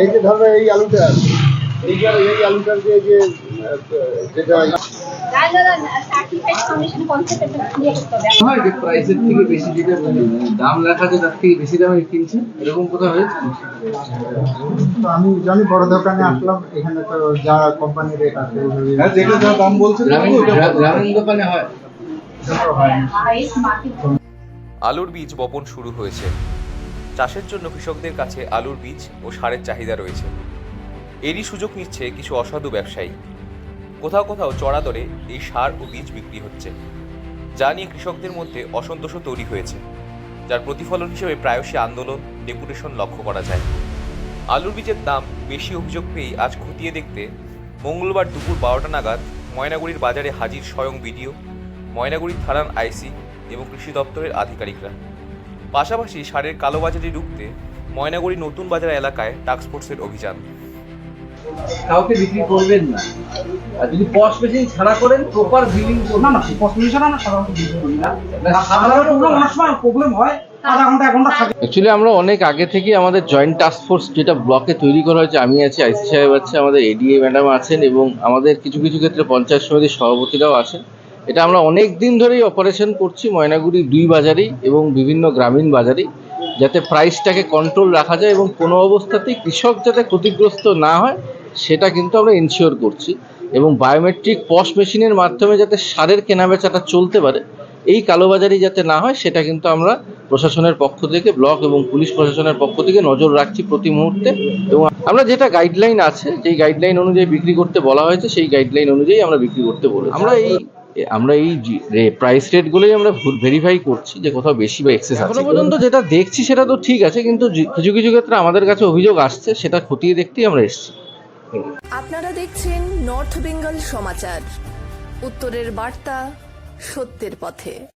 এই যে ধরো এই আলুটা এই আলুটার যে যে যেটা সার্টিফাইড ফাউন্ডেশন কনসেপ্ট একটা ক্লিয়ার করতে হবে। হয় যে প্রাইসের থেকে বেশি যেটা মানে দাম লেখা আছে তার থেকে বেশি দামে কিনছে এরকম কোথাও হয়েছে? তো আমি জানি বড় দোকানে আসলাম এখানে তো যা রেট আছে হ্যাঁ যেটা যা দাম বলছে গ্রামীণ দোকানে হয়। আলুর বীজ বপন শুরু হয়েছে। চাষের জন্য কৃষকদের কাছে আলুর বীজ ও সারের চাহিদা রয়েছে। এরই সুযোগ নিচ্ছে কিছু অসাধু ব্যবসায়ী। কোথাও কোথাও চড়া দরে এই সার ও বীজ বিক্রি হচ্ছে, যা নিয়ে কৃষকদের মধ্যে অসন্তোষও তৈরি হয়েছে, যার প্রতিফলন হিসেবে প্রায়শই আন্দোলন, ডেপুটেশন লক্ষ্য করা যায়। আলুর বীজের দাম বেশি অভিযোগ পেয়েই আজ খতিয়ে দেখতে মঙ্গলবার দুপুর বারোটা নাগাদ ময়নাগুড়ির বাজারে হাজির স্বয়ং বিডিও ময়নাগুড়ি থানার আইসি এবং কৃষি দপ্তরের আধিকারিকরা। পাশাপাশি সারের কালোবাজারি রুখতে ময়নাগুড়ি নতুন বাজার এলাকায় টাস্কফোর্সের অভিযান। কাউকে বিক্রি করবেন না। আর যদি পশ মেশিন ছাড়া করেন প্রপার বিলিং না না কসমেশন না সাধারণত বিক্রি করি না। সাধারণত ওগুলো অনেক সময় প্রবলেম হয় অ্যাকচুয়ালি আমরা অনেক আগে থেকে আমাদের জয়েন্ট টাস্ক ফোর্স যেটা ব্লকে তৈরি করা হয়েছে আমি আছি আইসি সাহেব আছে আমাদের এডিএ ম্যাডাম আছেন এবং আমাদের কিছু কিছু ক্ষেত্রে পঞ্চায়েত সমিতির সভাপতিরাও আছেন। এটা আমরা অনেক দিন ধরেই অপারেশন করছি, ময়নাগুড়ি দুই বাজারেই এবং বিভিন্ন গ্রামীণ বাজারেই যাতে প্রাইসটাকে কন্ট্রোল রাখা যায় এবং কোনো অবস্থাতেই কৃষক যাতে ক্ষতিগ্রস্ত না হয়, সেটা কিন্তু আমরা এনশিওর করছি। এবং বায়োমেট্রিক পশ মেশিনের মাধ্যমে যাতে সারের কেনাবেচাটা চলতে পারে, এই কালোবাজারি যাতে না হয়, সেটা কিন্তু আমরা প্রশাসনের পক্ষ থেকে, ব্লক এবং পুলিশ প্রশাসনের পক্ষ থেকে নজর রাখছি প্রতি মুহূর্তে। এবং আমরা যেটা গাইডলাইন আছে, যেই গাইডলাইন অনুযায়ী বিক্রি করতে বলা হয়েছে, সেই গাইডলাইন অনুযায়ী আমরা বিক্রি করতে বলি আমরা এই আমরা এই প্রাইস রেটগুলোই আমরা ভেরিফাই করছি যে কোথাও বেশি বা এক্সেস আছে। এখনও পর্যন্ত যেটা দেখছি সেটা তো ঠিক আছে কিন্তু কিছু কিছু ক্ষেত্রে আমাদের কাছে অভিযোগ আসছে সেটা খতিয়ে দেখতেই আমরা এসেছি। আপনারা দেখছেন নর্থ বেঙ্গল সমাচার। উত্তরের বার্তা সত্যের পথে।